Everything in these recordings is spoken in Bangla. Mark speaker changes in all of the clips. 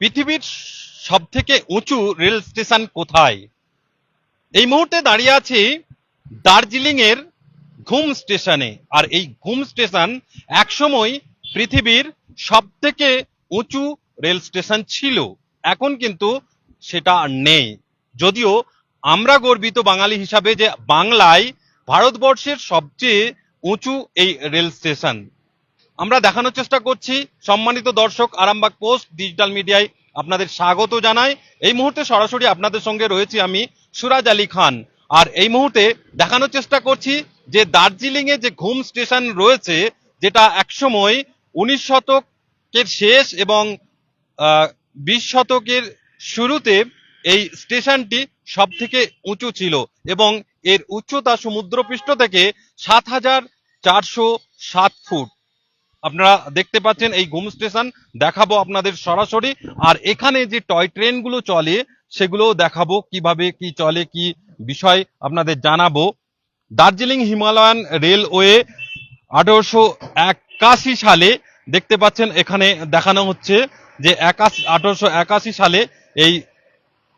Speaker 1: পৃথিবীর সব থেকে উঁচু রেল স্টেশন কোথায়? এই মুহূর্তে দাঁড়িয়ে আছি দার্জিলিং এর ঘুম স্টেশনে। আর এই ঘুম স্টেশন একসময় পৃথিবীর সব থেকে উঁচু রেল স্টেশন ছিল। এখন কিন্তু সেটা আর নেই। যদিও আমরা গর্বিত বাঙালি হিসাবে যে বাংলায় ভারতবর্ষের সবচেয়ে উঁচু এই রেল স্টেশন। আমরা দেখানোর চেষ্টা করছি, সম্মানিত দর্শক, আরামবাগ পোস্ট ডিজিটাল মিডিয়ায় আপনাদের স্বাগত জানাই। এই মুহূর্তে সরাসরি আপনাদের সঙ্গে রয়েছি আমি সুরাজ আলী খান। আর এই মুহূর্তে দেখানোর চেষ্টা করছি যে দার্জিলিং এ যে ঘুম স্টেশন রয়েছে, যেটা একসময় উনিশ শতকের শেষ এবং বিশ শতকের শুরুতে এই স্টেশনটি সব থেকে উঁচু ছিল এবং এর উচ্চতা সমুদ্রপৃষ্ঠ থেকে সাত হাজার চারশো সাত ফুট। আপনারা দেখতে পাচ্ছেন এই ঘুম স্টেশন, দেখাবো আপনাদের সরাসরি। আর এখানে যে টয় ট্রেনগুলো চলে সেগুলো দেখাবো কীভাবে কি চলে, কি বিষয় আপনাদের জানাব। দার্জিলিং হিমালয়ান রেলওয়ে আঠারোশো একাশি সালে, দেখতে পাচ্ছেন এখানে দেখানো হচ্ছে যে একাশি, আঠারোশো একাশি সালে এই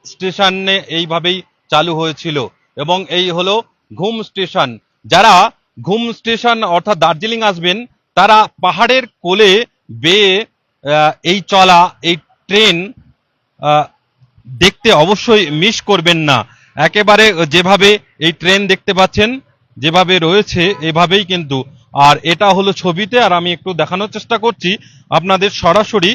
Speaker 1: স্টেশনে এইভাবেই চালু হয়েছিল। এবং এই হলো ঘুম স্টেশন। যারা ঘুম স্টেশন অর্থাৎ দার্জিলিং আসবেন তারা পাহাড়ের কোলে বেয়ে এই চলা, এই ট্রেন দেখতে অবশ্যই মিস করবেন না। একেবারে যেভাবে এই ট্রেন দেখতে পাচ্ছেন, যেভাবে রয়েছে, এভাবেই কিন্তু। আর এটা হলো ছবিতে, আর আমি একটু দেখানোর চেষ্টা করছি। আপনাদের সরাসরি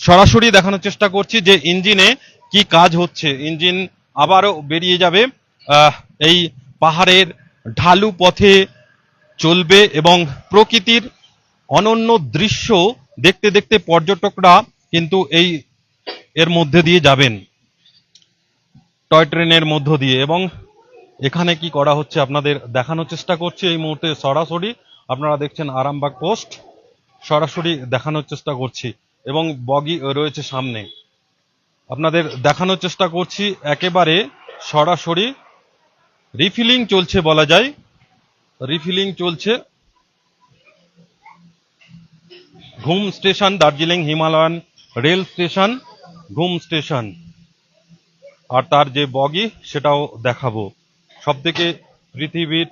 Speaker 1: সরাসরি দেখানোর চেষ্টা করছি যে ইঞ্জিনে কি কাজ হচ্ছে। ইঞ্জিন আবারও বেরিয়ে যাবে এই পাহাড়ের ঢালু পথে চলবে এবং প্রকৃতির অনন্য দৃশ্য দেখতে দেখতে পর্যটকরা কিন্তু এই এর মধ্যে দিয়ে যাবেন। টয় ট্রেনের মধ্য দিয়ে এবং এখানে কি করা হচ্ছে আপনাদের দেখানোর চেষ্টা করছি এই মুহূর্তে সরাসরি। আপনারা দেখছেন আরামবাগ পোস্ট। সরাসরি দেখানোর চেষ্টা করছি এবং বগি রয়েছে সামনে। আপনাদের দেখানোর চেষ্টা করছি একেবারে সরাসরি। রিফিলিং চলছে বলা যায়। রিফিলিং চলছে। Ghum station, Darjeeling, Himalayan rail station, Ghum station. আর তার যে বগি, সেটাও দেখাবো। সব থেকে পৃথিবীর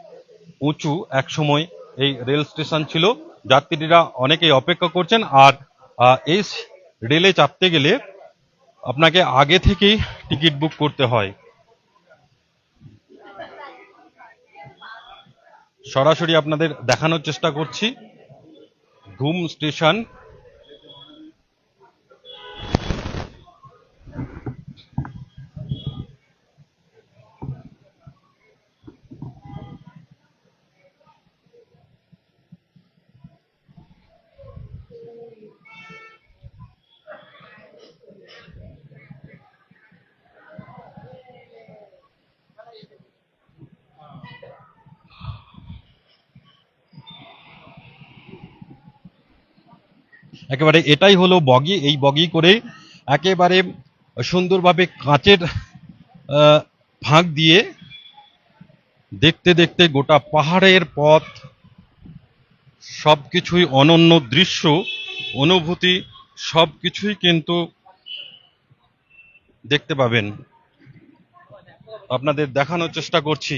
Speaker 1: উঁচু এক সময় এই রেল স্টেশন ছিল। যাত্রীরা অনেকেই অপেক্ষা করছেন। আর এই রেলে চাপতে গেলে আপনাকে আগে থেকেই টিকিট বুক করতে হয়। সরাসরি আপনাদের দেখানোর চেষ্টা করছি। ঘুম স্টেশন একেবারে এটাই হলো বগি। এই বগি করে একেবারে সুন্দরভাবে কাঁচের ফাঁক দিয়ে দেখতে দেখতে গোটা পাহাড়ের পথ, সবকিছুই অনন্য দৃশ্য, অনুভূতি, সবকিছুই কিন্তু দেখতে পাবেন। আপনাদের দেখানোর চেষ্টা করছি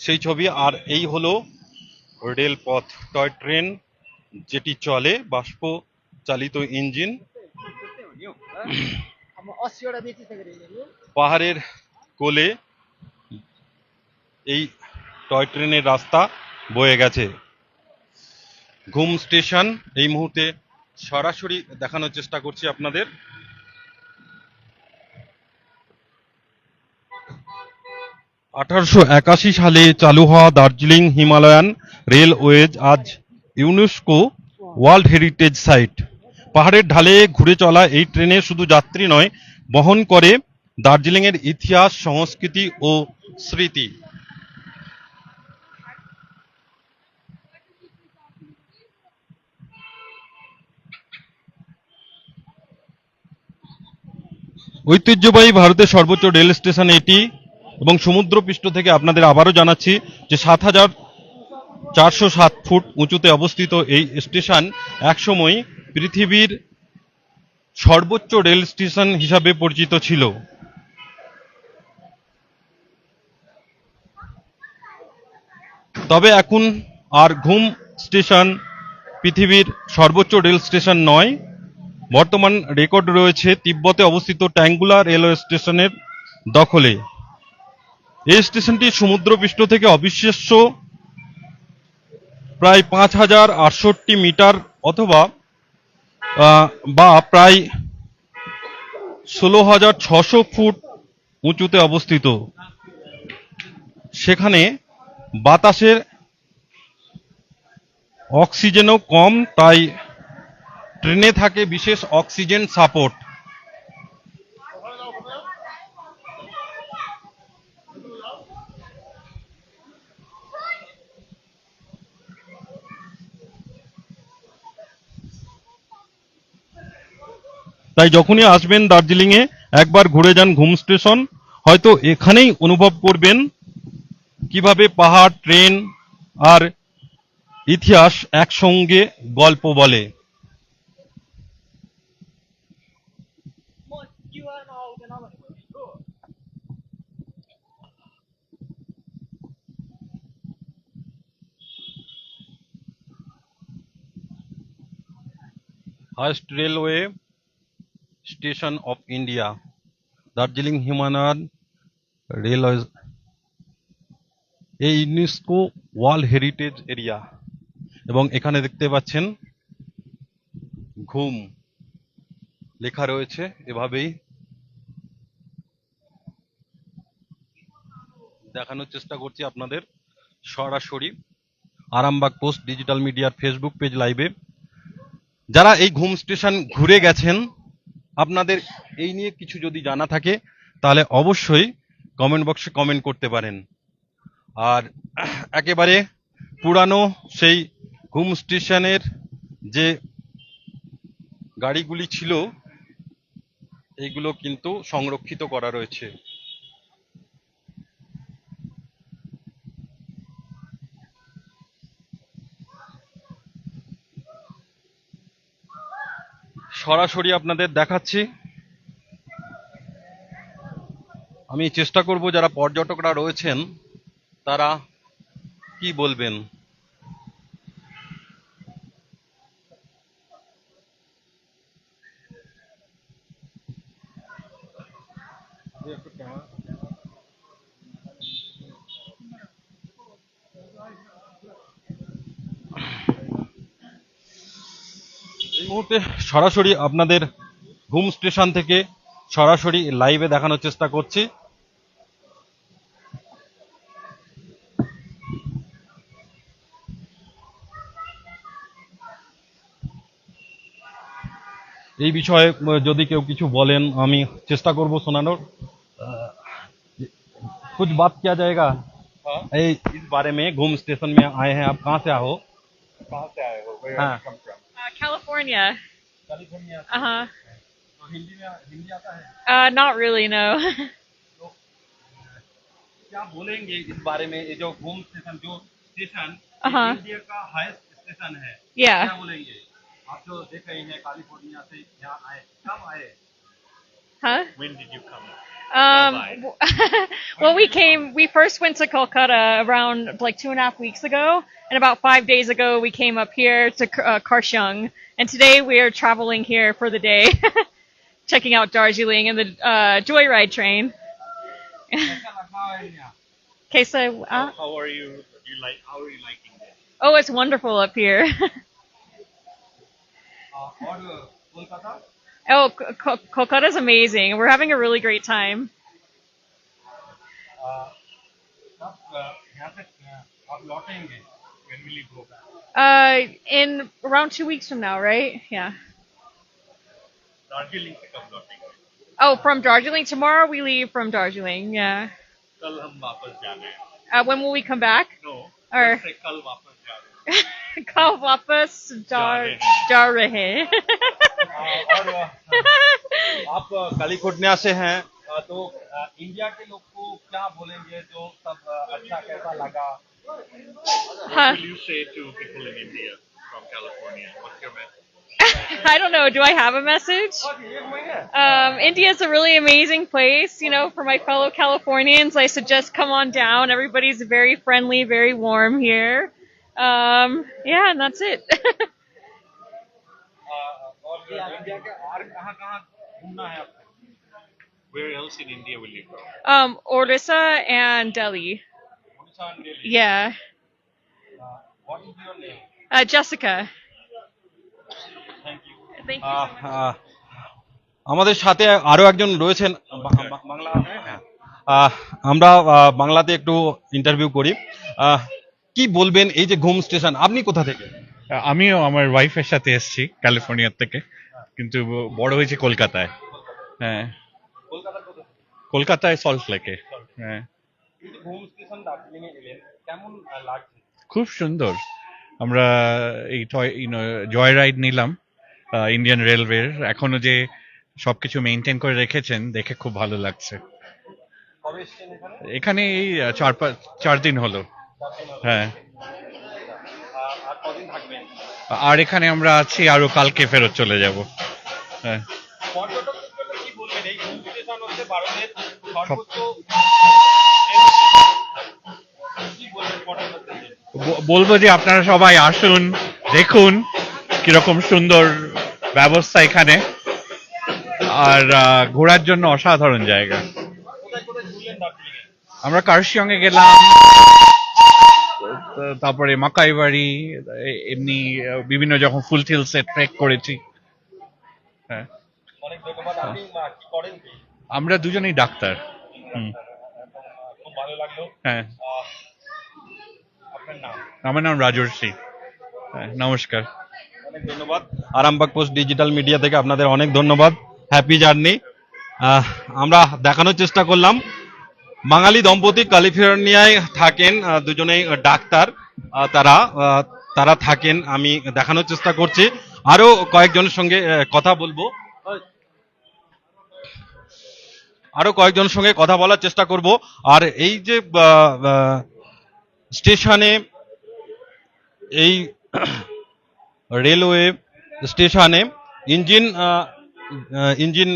Speaker 1: সেই ছবি। আর এই হলো রেলপথ, টয় ট্রেন যেটি চলে বাষ্প চালিত ইঞ্জিন। পাহাড়ের কোলে এই টয় ট্রেনের রাস্তা বয়ে গেছে। ঘুম স্টেশন, এই মুহূর্তে সরাসরি দেখানোর চেষ্টা করছি আপনাদের। আঠারোশো একাশি সালে চালু হওয়া দার্জিলিং হিমালয়ান রেলওয়েজ আজ ইউনেস্কো ওয়ার্ল্ড হেরিটেজ সাইট। পাহাড়ের ঢালে ঘুরে চলা এই ট্রেনে শুধু যাত্রী নয়, বহন করে দার্জিলিং এর ইতিহাস, সংস্কৃতি ও স্মৃতি। ঐতিহ্যবাহী ভারতের সর্বোচ্চ রেল স্টেশন এটি এবং সমুদ্রপৃষ্ঠ থেকে আপনাদের আবারও জানাচ্ছি যে সাত হাজার চারশো সাত ফুট উঁচুতে অবস্থিত এই স্টেশন একসময় পৃথিবীর সর্বোচ্চ রেল স্টেশন হিসাবে পরিচিত ছিল। তবে এখন আর ঘুম স্টেশন পৃথিবীর সর্বোচ্চ রেল স্টেশন নয়। বর্তমান রেকর্ড রয়েছে তিব্বতে অবস্থিত ট্যাঙ্গুলা রেলওয়ে স্টেশনের দখলে। এই স্টেশনটি সমুদ্রপৃষ্ঠ থেকে অবিশ্বাস্য, প্রায় পাঁচ হাজার আটষট্টি মিটার অথবা বা প্রায় ষোলো হাজার ছশো ফুট উঁচুতে অবস্থিত। সেখানে বাতাসের অক্সিজেনও কম, তাই ট্রেনে থাকে বিশেষ অক্সিজেন সাপোর্ট। তাই যখনই আসবেন দার্জিলিং এ একবার ঘুরে যান ঘুম স্টেশন। হয়তো এখানেই অনুভব করবেন কীভাবে পাহাড়, ট্রেন আর ইতিহাস একসঙ্গে গল্প বলে। First railway station of India Darjeeling Himalayan railway এই ইউনেস্কো ওয়ার্ল্ড হেরিটেজ এরিয়া এবং এখানে দেখতে পাচ্ছেন ঘুম লেখা রয়েছে এভাবেই। দেখানোর চেষ্টা করছি আপনাদের সরাসরি আরামবাগ পোস্ট ডিজিটাল মিডিয়ার ফেসবুক পেজ লাইভে যারা এই ঘুম স্টেশন ঘুরে গেছেন আপনাদের এই নিয়ে কিছু যদি জানা থাকে, তাহলে অবশ্যই কমেন্ট বক্সে কমেন্ট করতে পারেন। আর একেবারে পুরানো সেই ঘুম স্টেশনের যে গাড়িগুলি ছিল এইগুলো কিন্তু সংরক্ষিত করা রয়েছে। সরাসরি আপনাদের দেখাচ্ছি। আমি চেষ্টা করব যারা পর্যটকরা রয়েছেন তারা কি বলবেন? এই মুহূর্তে সরাসরি আপনাদের ঘুম স্টেশন থেকে সরাসরি লাইভে দেখানোর চেষ্টা করছি এই বিষয়ে আহ, যদি কেউ কিছু বলেন আমি চেষ্টা করব শোনানোর আহ, कुछ बात किया जाएगा ए, इस बारे में घूम स्टेशन में आए हैं आप कहाँ से आए हो
Speaker 2: कहाँ से आए हो Where
Speaker 1: हाँ।
Speaker 2: you come from?
Speaker 3: Uh, California.
Speaker 1: California
Speaker 3: Uh huh.
Speaker 1: तो हिंदी में हिंदी आता है
Speaker 3: Uh, not really, no.
Speaker 1: क्या बोलेंगे इस बारे में ये जो घूम स्टेशन जो स्टेशन
Speaker 3: हाँ।
Speaker 1: इंडिया का हाईएस्ट स्टेशन है
Speaker 3: yeah.
Speaker 1: क्या बोलेंगे आप जो देख रहे हैं कैलिफोर्निया से यहाँ आए कब आए
Speaker 3: Huh?
Speaker 2: When did you come?
Speaker 3: Um,
Speaker 2: Bye.
Speaker 3: w- well, we came, we first went to Kolkata around like two and a half weeks ago, and about five days ago we came up here to uh, Karshyung, and today we are traveling here for the day, checking out Darjeeling and the uh, Joyride train. okay, so uh,
Speaker 2: how, how, are you? you like, how are you liking it?
Speaker 3: Oh, it's wonderful up here.
Speaker 1: uh, Kolkata?
Speaker 3: Oh, Kolkata is amazing. We're having a really great time.
Speaker 1: Uh, uh कब आ, यहाँ से आ, आप लौटेंगे
Speaker 2: When will you go back?
Speaker 3: Uh, in around two weeks from now, right? Yeah.
Speaker 2: Darjeeling से कब लौटेंगे?
Speaker 3: Oh, from Darjeeling tomorrow we leave from Darjeeling. Yeah.
Speaker 2: कल हम वापस जाना है.
Speaker 3: Uh, when will we come back?
Speaker 2: No.
Speaker 3: Or-
Speaker 2: कल से कल वापस जाना है.
Speaker 3: Kal wapas dar dar rahe.
Speaker 1: और आप कैलिफोर्निया से हैं आ, तो आ, इंडिया के लोग को क्या बोलेंगे जो सब आ, अच्छा कैसा लगा
Speaker 3: Huh.
Speaker 2: what will you say to people in India from California? What's your message?
Speaker 3: I don't know. Do I have a message? Um, India is a really amazing place. You know, for my fellow Californians, I suggest come on down. Everybody's very friendly, very warm here. Um, yeah, and that's it.
Speaker 2: Where else in India will you go?
Speaker 3: um, Orissa and Delhi. Yeah.
Speaker 1: What is your name?
Speaker 3: Uh, Jessica.
Speaker 1: Thank you.
Speaker 3: Thank you.
Speaker 1: আহ, আহ, আমাদের সাথে আরও একজন রয়েছেন বাংলা হ্যাঁ। আমরা বাংলাতে একটু ইন্টারভিউ করি। আহ, কি বলবেন এই যে ঘুম স্টেশন? আপনি কোথা থেকে?
Speaker 4: আমিও আমার ওয়াইফের সাথে এসেছি ক্যালিফোর্নিয়ার থেকে কিন্তু বড় হয়েছে কলকাতায়। হ্যাঁ। কলকাতায় সল্ট লেকে হ্যাঁ।
Speaker 1: ঘুম স্টেশন দার্জিলিং এ এলেন কেমন লাগছে?
Speaker 4: খুব সুন্দর। আমরা এই জয় রাইড নিলাম ইন্ডিয়ান রেলওয়ের এখনও যে সবকিছু মেনটেন করে রেখেছেন দেখে খুব ভালো লাগছে।
Speaker 1: এখানে?
Speaker 4: এই চার পাঁচ চার দিন হলো। হ্যাঁ।
Speaker 1: আর-
Speaker 4: এখানে আমরা আছি আরও কালকে ফেরত চলে যাব। হ্যাঁ।
Speaker 1: পর্যটকদের কি বলবেন? এই ঘুম স্টেশন হচ্ছে ভারতের সর্বোচ্চ কি বলবেন পর্যটকদের জন্য?
Speaker 4: ব- বলব যে আপনারা সবাই আসুন দেখুন কীরকম সুন্দর ব্যবস্থা এখানে। আর ঘোরার জন্য অসাধারণ জায়গা। আমরা কার্শিয়ং এ গেলাম তারপরে মাকাই বাড়ি এমনি বিভিন্ন যখন ফুল হিলসে ট্রেক করেছি। হ্যাঁ।
Speaker 1: কি?
Speaker 4: আমরা দুজনেই ডাক্তার। হুম,
Speaker 1: খুব ভালো লাগল।
Speaker 4: হ্যাঁ। আমার নাম রাজর্ষি হ্যাঁ, নমস্কার।
Speaker 1: অনেক ধন্যবাদ। আরামবাগ পোস্ট ডিজিটাল মিডিয়া থেকে আপনাদের অনেক ধন্যবাদ। Happy journey. আমরা দেখানোর চেষ্টা করলাম। বাঙালি দম্পতি ক্যালিফোর্নিয়ায় থাকেন দুজনেই ডাক্তার। তারা তারা থাকেন আমি দেখানোর চেষ্টা করছি। আরও কয়েকজনের সঙ্গে কথা বলব। আরও কয়েকজনের সঙ্গে কথা বলার চেষ্টা করব। আর এই যে স্টেশনে এই রেলওয়ে স্টেশনে ইঞ্জিন আহ, আহ, ইঞ্জিন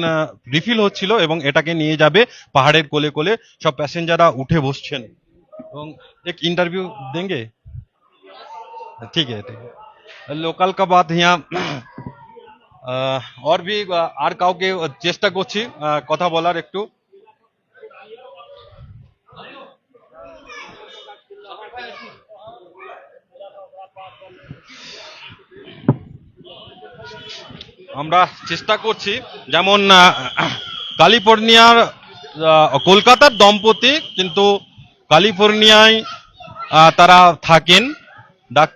Speaker 1: রিফিল হচ্ছিল এবং এটাকে নিয়ে যাবে পাহাড়ের কোলে কোলে সব প্যাসেঞ্জাররা उठे বসছেন এবং एक इंटरव्यू देंगे ठीक है ठीक है লোকাল का बात यहाँ আহ, और भी আহ, আর কাউকে চেষ্টা করছি আহ, কথা বলার একটু আমরা চেষ্টা করছি, যেমন ক্যালিফোর্নিয়ার কলকাতার দম্পতি, কিন্তু ক্যালিফোর্নিয়ায় তারা থাকেন। ডাক-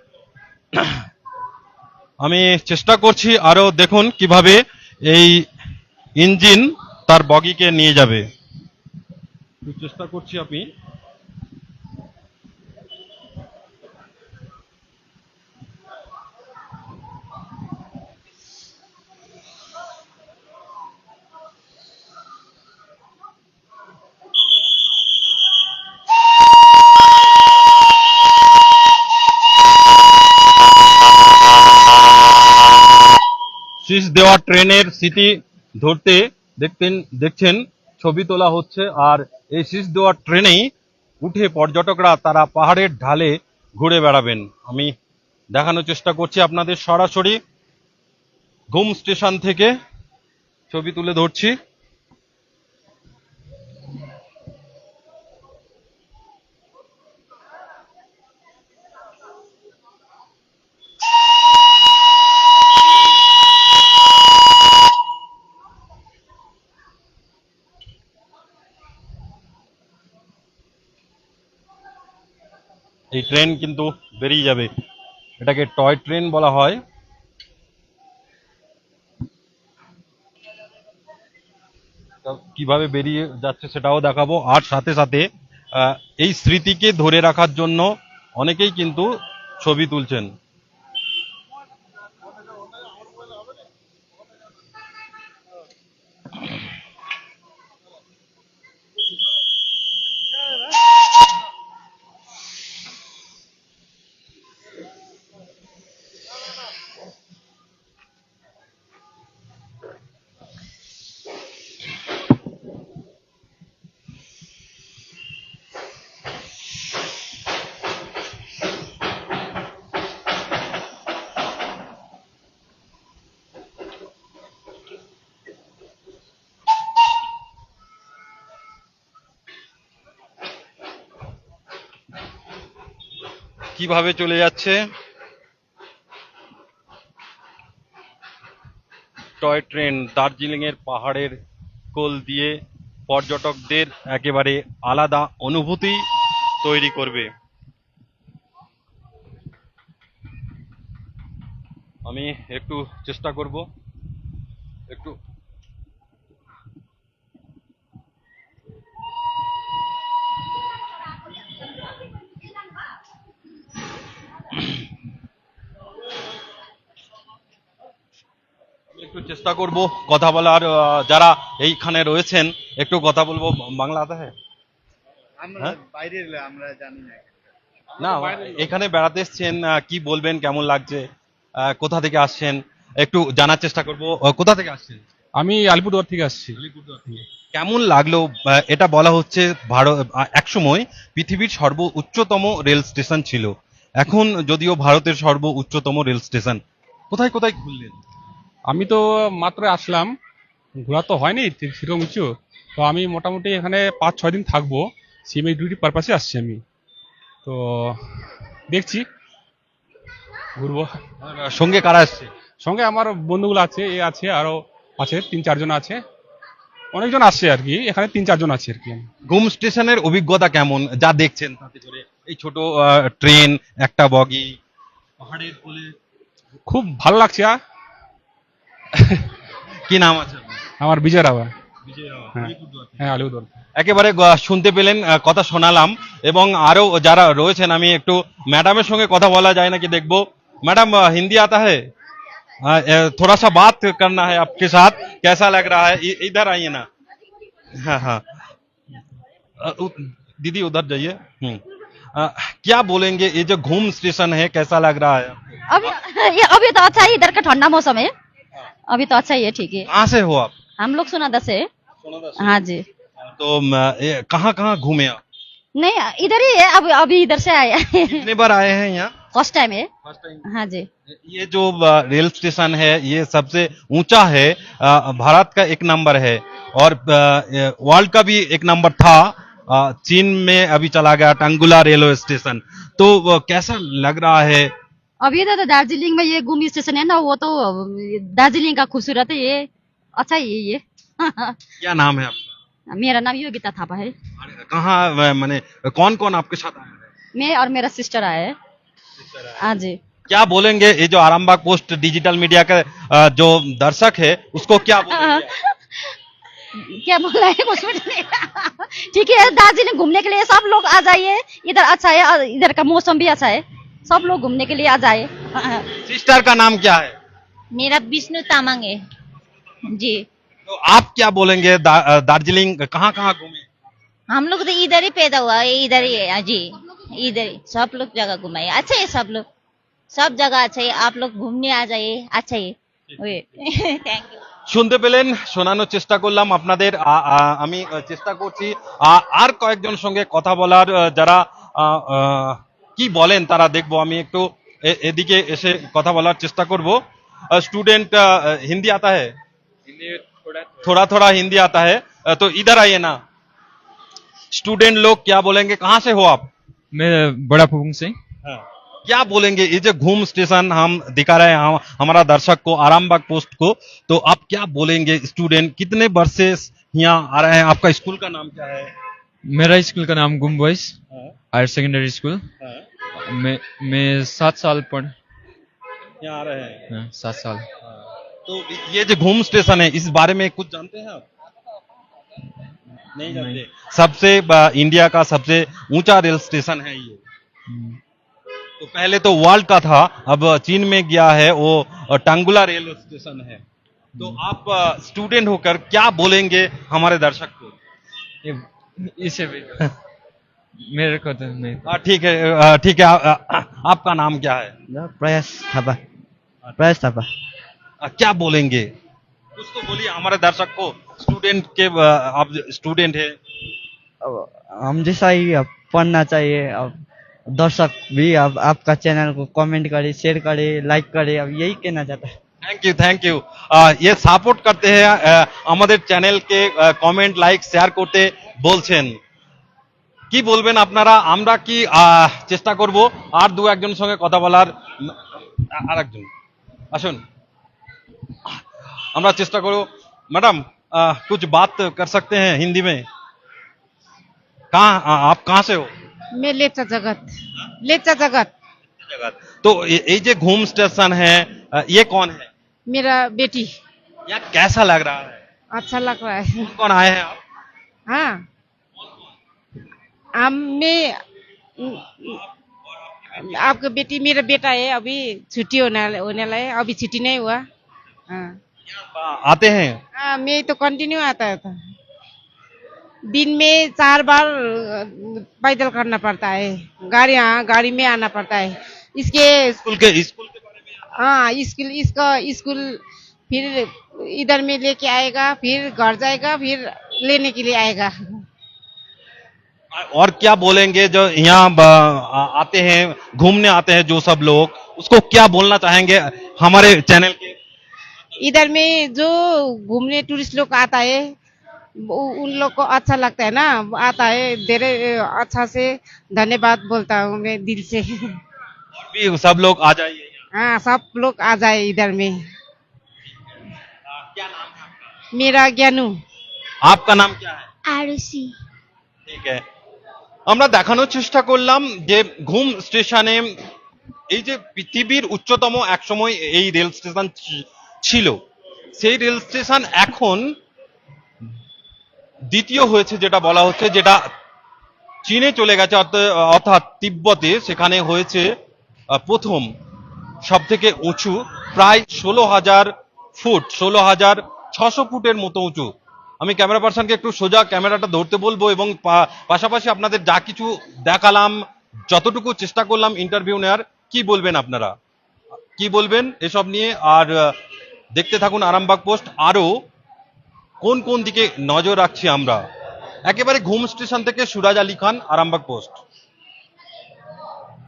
Speaker 1: আমি চেষ্টা করছি আরও দেখুন কীভাবে এই ইঞ্জিন তার বগিকে নিয়ে যাবে। চেষ্টা করছি আমি। শীষ দেওয়া ট্রেনের স্মৃতি ধরতে দেখতেন, দেখছেন, ছবি তোলা হচ্ছে, আর এই শীষ দেওয়া ট্রেনেই উঠে পর্যটকরা তারা পাহাড়ের ঢালে ঘুরে বেড়াবেন। আমি দেখানোর চেষ্টা করছি আপনাদের সরাসরি। ঘুম স্টেশন থেকে ছবি তুলে ধরছি। এই ট্রেন কিন্তু বেরিয়ে যাবে। এটাকে টয় ট্রেন বলা হয়। কীভাবে বেরিয়ে যাচ্ছে সেটাও দেখাবো। আর সাথে সাথে এই স্মৃতিকে ধরে রাখার জন্য অনেকেই কিন্তু ছবি তুলছেন। কীভাবে চলে যাচ্ছে? টয় ট্রেন দার্জিলিং এর পাহাড়ের কোল দিয়ে পর্যটকদের একেবারে আলাদা অনুভূতি তৈরি করবে। আমি একটু চেষ্টা করব। একটু একটু চেষ্টা করব কথা বলার যারা এইখানে রয়েছেন একটু কথা বলব বাংলা আতা হ্যাঁ?
Speaker 5: না।
Speaker 1: না এখানে বেড়াতে এসছেন কি বলবেন কেমন লাগছে কোথা থেকে আসছেন একটু জানার চেষ্টা করব। কোথা থেকে আসছেন?
Speaker 6: আমি আলিপুরদুয়ার থেকে আসছি।
Speaker 1: কেমন লাগল এটা বলা হচ্ছে ভারত এক সময় পৃথিবীর সর্ব উচ্চতম রেল স্টেশন ছিল। এখন যদিও ভারতের সর্ব উচ্চতম রেল স্টেশন। কোথায় কোথায় ঘুরলেন?
Speaker 6: আমি তো মাত্র আসলাম। ঘোরা তো হয়নি সেরকম উঁচু তো আমি মোটামুটি এখানে পাঁচ ছয় দিন থাকব। সিএমএ ডিউটি পারপাসে আসছি আমি। তো দেখছি। ঘুরবো।
Speaker 1: সঙ্গে কারা আসছে?
Speaker 6: সঙ্গে আমার বন্ধুগুলো আছে এ আছে আরও আছে তিন চারজন আছে। অনেকজন আসছে আর কি এখানে তিন চারজন আছে আর কি
Speaker 1: ঘুম স্টেশনের অভিজ্ঞতা কেমন? যা দেখছেন তাতে করে এই ছোট ট্রেন একটা বগি পাহাড়ের কোলে।
Speaker 6: খুব ভালো লাগছে।
Speaker 1: কি নাম আছে আপনার?
Speaker 6: আমার বিজয় রাভা
Speaker 1: বিজয় রাও,
Speaker 6: হ্যাঁ।
Speaker 1: আলিপুরদুয়ার থেকে।
Speaker 6: হ্যাঁ আলিপুরদুয়ার
Speaker 1: একেবারে গ- শুনতে পেলেন আহ, কথা শোনালাম এবং আরো যারা রয়েছেন আমি একটু ম্যাডামের সঙ্গে কথা বলা যায় নাকি দেখবো मैडम अ, हिंदी आता है हाँ, अ, थोड़ा सा बात करना है आपके साथ कैसा लग रहा है इ- इधर आइए ना हाँ हाँ अ, उ- दीदी उधर जाइए हम्म अ, क्या बोलेंगे ये जो घूम स्टेशन है कैसा लग रहा है
Speaker 7: अभी ये अभी तो अच्छा है इधर का ठंडा मौसम है अभी तो अच्छा ही है ठीक है।
Speaker 1: कहाँ से हो आप?
Speaker 7: हम लोग सुनादा से। हाँ जी।
Speaker 1: तो कहाँ कहाँ घूमे आप?
Speaker 7: नहीं इधर ही है अभी अभी इधर से आए
Speaker 1: कितने बार आए हैं यहाँ?
Speaker 7: फ़र्स्ट टाइम है। हाँ जी।
Speaker 1: ये जो रेल स्टेशन है ये सबसे ऊँचा है भारत का एक नंबर है। और वर्ल्ड का भी एक नंबर था चीन में अभी चला गया टंगुला रेलवे स्टेशन। तो कैसा लग रहा है?
Speaker 7: अभी इधर तो दार्जिलिंग में ये गुम स्टेशन है ना वो तो दार्जिलिंग का खूबसूरत है ये अच्छा ही है ये।
Speaker 1: क्या नाम है आपका?
Speaker 7: मेरा नाम योगिता थापा है।
Speaker 1: कहाँ मैंने कौन कौन आपके साथ आया है?
Speaker 7: मैं और मेरा सिस्टर आया है। हाँ। जी।
Speaker 1: क्या बोलेंगे ये जो आरामबाग पोस्ट डिजिटल मीडिया का जो दर्शक है उसको क्या
Speaker 7: क्या बोला है कुछ भी नहीं। ठीक है दार्जिलिंग घूमने के लिए सब लोग आ जाइए। इधर अच्छा है और इधर का मौसम भी अच्छा है। सब लोग घूमने के लिए आ जाए
Speaker 1: सिस्टर का नाम क्या है
Speaker 8: मेरा विष्णु तामांग है जी
Speaker 1: तो आप क्या बोलेंगे दा, अ, दार्जिलिंग कहाँ कहाँ घूमे
Speaker 8: हम लोग तो इधर ही पैदा हुआ है इधर ही है जी इधर ही सब लोग जगह घुमाए अच्छा है सब लोग सब जगह अच्छा है आप लोग घूमने आ जाइए अच्छा है थैंक यू
Speaker 1: শুনতে পেলেন শোনানোর চেষ্টা করলাম আপনাদের আ- আ- আমি আ, চেষ্টা করছি আ- আর কয়েকজন সঙ্গে কথা বলার আ, যারা আ, আ, কি বলেন তারা দেখবো আমি একটু এ- এদিকে এসে কথা বলার চেষ্টা করব स्टूडेंट हिंदी आता है थोड़ा थोड़ा हिंदी आता है अ, तो इधर आइए ना स्टूडेंट लोग क्या बोलेंगे कहाँ से हो आप
Speaker 9: मैं बड़ा फूंग से
Speaker 1: क्या बोलेंगे ये जो घूम स्टेशन हम दिखा रहे हैं हम, हमारा दर्शक को आरामबाग पोस्ट को तो आप क्या बोलेंगे स्टूडेंट कितने वर्ष से यहाँ आ रहे हैं आपका स्कूल का नाम क्या है
Speaker 9: मेरा स्कूल का नाम गुम बॉयज़ हायर सेकेंडरी स्कूल। मैं मैं सात साल पढ़
Speaker 1: यहाँ आ रहे हैं।
Speaker 9: हाँ, सात साल।
Speaker 1: तो ये जो घूम स्टेशन है इस बारे में कुछ जानते हैं आप? नहीं जानते। सबसे इंडिया का सबसे ऊँचा रेल स्टेशन है ये।
Speaker 9: हम्म,
Speaker 1: तो पहले तो वर्ल्ड का था अब चीन में गया है वो टांगुला रेलवे स्टेशन है। तो आप स्टूडेंट होकर क्या बोलेंगे हमारे दर्शक को?
Speaker 9: इसे भी। मेरे को तो नहीं।
Speaker 1: हाँ, ठीक है ठीक है अ, अ, आपका नाम क्या है?
Speaker 5: प्रयास थापा। प्रयास थापा।
Speaker 1: क्या बोलेंगे? कुछ तो बोलिए हमारे दर्शक को स्टूडेंट के आप स्टूडेंट है।
Speaker 5: हम जैसा ही अब पढ़ना चाहिए अब दर्शक भी अब आपका चैनल को कमेंट करे शेयर करे लाइक करे अब यही कहना चाहता है।
Speaker 1: থ্যাংক ইউ থ্যাংক ইউ ये সাপোর্ট করতে हैं अ, আমাদের চ্যানেলকে কমেন্ট লাইক শেয়ার করতে বলছেন কি বলবেন আপনারা আমরা কি আহ, চেষ্টা করব আর দু একজনের সঙ্গে কথা বলার আর একজন আসুন আমরা চেষ্টা করব मैडम আহ, कुछ बात कर सकते हैं हिंदी में कहाँ आ- आप कहाँ से हो
Speaker 10: मैं लेचा जगत लेचा जगत
Speaker 1: तो ये- ये जो घूम स्टेशन है अ, ये कौन है
Speaker 10: मेरा बेटी।
Speaker 1: यहाँ कैसा लग रहा है?
Speaker 10: अच्छा लग रहा है।
Speaker 1: कौन कौन आए हैं आप?
Speaker 10: हाँ। हम मैं आपका बेटी मेरा बेटा है अभी छुट्टी होने होने है अभी छुट्टी नहीं हुआ। हाँ।
Speaker 1: आते हैं?
Speaker 10: हाँ मैं तो कंटिन्यू आता था दिन में चार बार पैदल करना पड़ता है। गाड़ी हाँ गाड़ी में आना पड़ता है। इसके
Speaker 1: स्कूल के स्कूल
Speaker 10: हाँ स्कूल इसका स्कूल फिर इधर में लेके आएगा फिर घर जाएगा फिर लेने के लिए आएगा।
Speaker 1: और क्या बोलेंगे जो यहाँ आते हैं घूमने आते हैं जो सब लोग उसको क्या बोलना चाहेंगे हमारे चैनल के?
Speaker 10: इधर में जो घूमने टूरिस्ट लोग आता है उन लोग को अच्छा लगता है ना आता है देरे अच्छा से धन्यवाद बोलता हूँ मैं दिल से।
Speaker 1: और भी सब लोग आ जाइए।
Speaker 10: हाँ सब लोग आ जाए इधर में मेरा ज्ञानू
Speaker 1: आपका नाम क्या है
Speaker 7: আরুসি
Speaker 1: ঠিক আছে আমরা দেখানোর চেষ্টা করলাম যে ঘুম স্টেশনে এই যে পৃথিবীর উচ্চতম একসময় এই রেল স্টেশন ছি- ছিল সেই রেল স্টেশন এখন দ্বিতীয় হয়েছে যেটা বলা হচ্ছে যেটা চীনে চলে গেছে অর্থ- অর্থাৎ তিব্বতে সেখানে হয়েছে আহ, প্রথম সব থেকে উঁচু, প্রায় ষোলো হাজার ফুট, ষোলো হাজার ছশো ফুটের মতো উঁচু। আমি ক্যামেরা পার্সনকে একটু সোজা ক্যামেরাটা ধরতে বলব এবং পাশাপাশি আপনাদের যা কিছু দেখালাম, যতটুকু চেষ্টা করলাম ইন্টারভিউ নেওয়ার কি বলবেন আপনারা? কি বলবেন এসব নিয়ে? আর দেখতে থাকুন আরামবাগ পোস্ট। আরও কোন কোন দিকে নজর রাখছি আমরা? একেবারে ঘুম স্টেশন থেকে সুরাজ আলী খান, আরামবাগ পোস্ট।